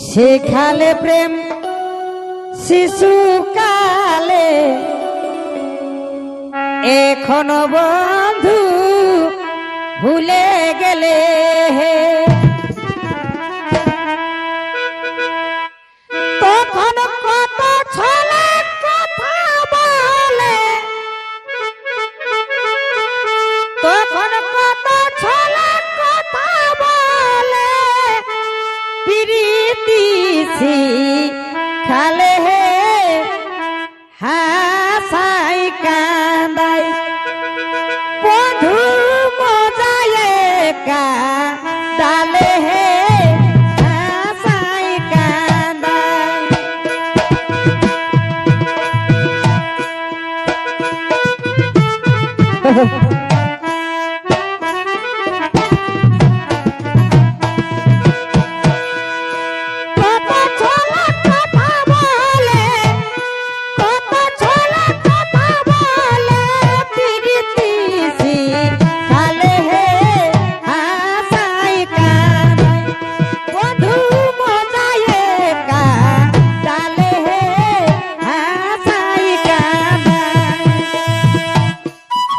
শেখালে প্রেম শিশুকালে এখনও বন্ধু ভুলে গেলে তখন প্রীতি খালে হে হাসাই কান্দাই। বধু মজায়ে কা ডালে হে কান্দাই। কত